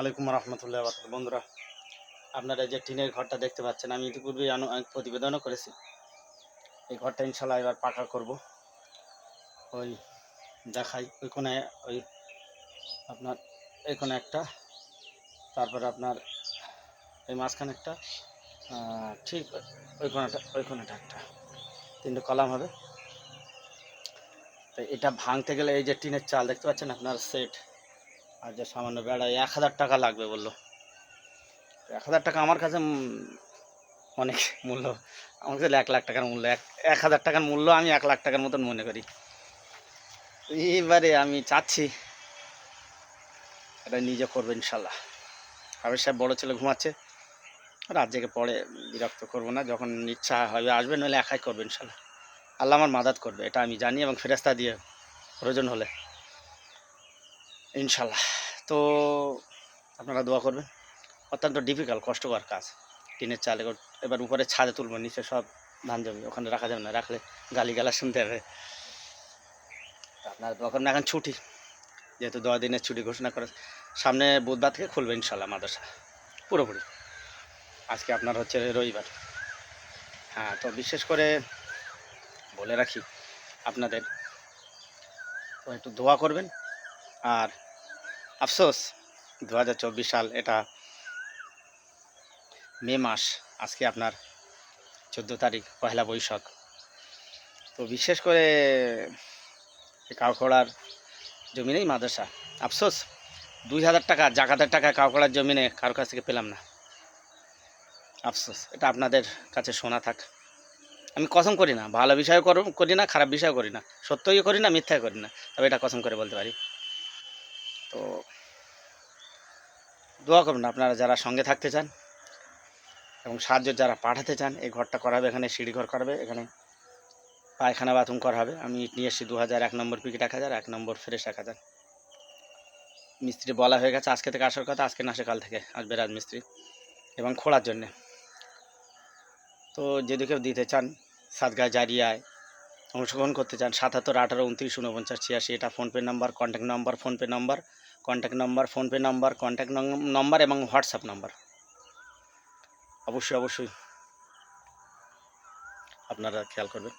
আলাইকুম রহমতুল্লাহ বারকাত বন্ধুরা, আপনারা যে টিনের ঘরটা দেখতে পাচ্ছেন, আমি ইতিপূর্বে এক প্রতিবেদনও করেছি। এই ঘরটা ইনশাল্লাহ এবার পাকা করব। ওই দেখাই, ওই ওই আপনার কোণে একটা, তারপরে আপনার এই মাঝখানে একটা ঠিক ওই কোণাটা, ওই একটা, তিনটে কলাম হবে। তো এটা ভাঙতে গেলে এই যে টিনের চাল, দেখতে পাচ্ছেন আপনার সেট? আর যে সামান্য বেড়া এক হাজার টাকা লাগবে বলল। এক হাজার টাকা আমার কাছে অনেক মূল্য। আমার কাছে এক লাখ টাকার মূল্য। এক এক হাজার টাকার মূল্য আমি এক লাখ টাকার মতন মনে করি। এবারে আমি চাচ্ছি, এটা নিজে করব ইনশাল্লাহ। হাবির সাহেব বড়ো ছেলে ঘুমাচ্ছে, রাত জেগে পড়ে, বিরক্ত করব না, যখন ইচ্ছা হবে আসবে, নইলে একাই করবে ইনশাল্লাহ। আল্লাহ আমার মাদাত করবে, এটা আমি জানি এবং ফেরাস্তা দিয়ে প্রয়োজন হলে। ইনশাল্লাহ। তো আপনারা দোয়া করবেন। অত্যন্ত ডিফিকাল্ট কষ্টকর কাজ। টিনের চালে এবার- উপরে ছাদে তুলবো, নিচে সব ধান জমি। ওখানে রাখা যাবে না, রাখলে গালি গালা শুনতে হবে। আপনারা দোয়া করবেন, এখন ছুটি। যেহেতু দশ দিনের ছুটি ঘোষণা করে, সামনে বুধবার থেকে খুলবে ইনশাল্লাহ মাদ্রাসা। পুরোপুরি। আজকে আপনার হচ্ছে রবিবার। হ্যাঁ তো বিশেষ করে বলে রাখি আপনাদের। একটু দোয়া করবেন। আর আফসোস দু হাজার চব্বিশ সাল এটা মে মাস, আজকে আপনার চোদ্দ তারিখ পয়লা বৈশাখ। তো বিশেষ করে এই কাউখড়ার জমিনেই মাদ্রাসা। আফসোস, দুই হাজার টাকা, জাকাতের টাকা কাউখড়ার জমিনে কারোর কাছ থেকে পেলাম না। আফসোস, এটা আপনাদের কাছে শোনা থাক। আমি কসম করি না, ভালো বিষয় করি না, খারাপ বিষয় করি না। সত্যই করি না মিথ্যাই করি না, তবে এটা কসম করে বলতে পারি। তো দোয়া করুন আপনারা যারা সঙ্গে থাকতে চান এবং সাহায্য যারা পাঠাতে চান, এই ঘরটা করাবে এখানে, সিঁড়ি ঘর করাবে এখানে। পায়খানা, বাথরুম করা হবে আমি ইট নিয়ে এসেছি দু হাজার, এক নম্বর পিকেট এক হাজার, এক নম্বর ফ্রেশ এক হাজার। মিস্ত্রি বলা হয়ে গেছে, আজকে থেকে আসার কথা, আজকে না কাল থেকে আসবে রাজমিস্ত্রি এবং খোলার জন্যে। তো যদি কেউ দিতে চান সাতগাঁ জারিয়ায় অংশগ্রহণ করতে চান, সাতাত্তর, আঠারো, উনত্রিশ উনপঞ্চাশ ছিয়াশি, এটা PhonePe number contact number, PhonePe number. Contact number PhonePe number contact number এবং হোয়াটসঅ্যাপ নাম্বার অবশ্যই অবশ্যই। আপনারা খেয়াল করবেন।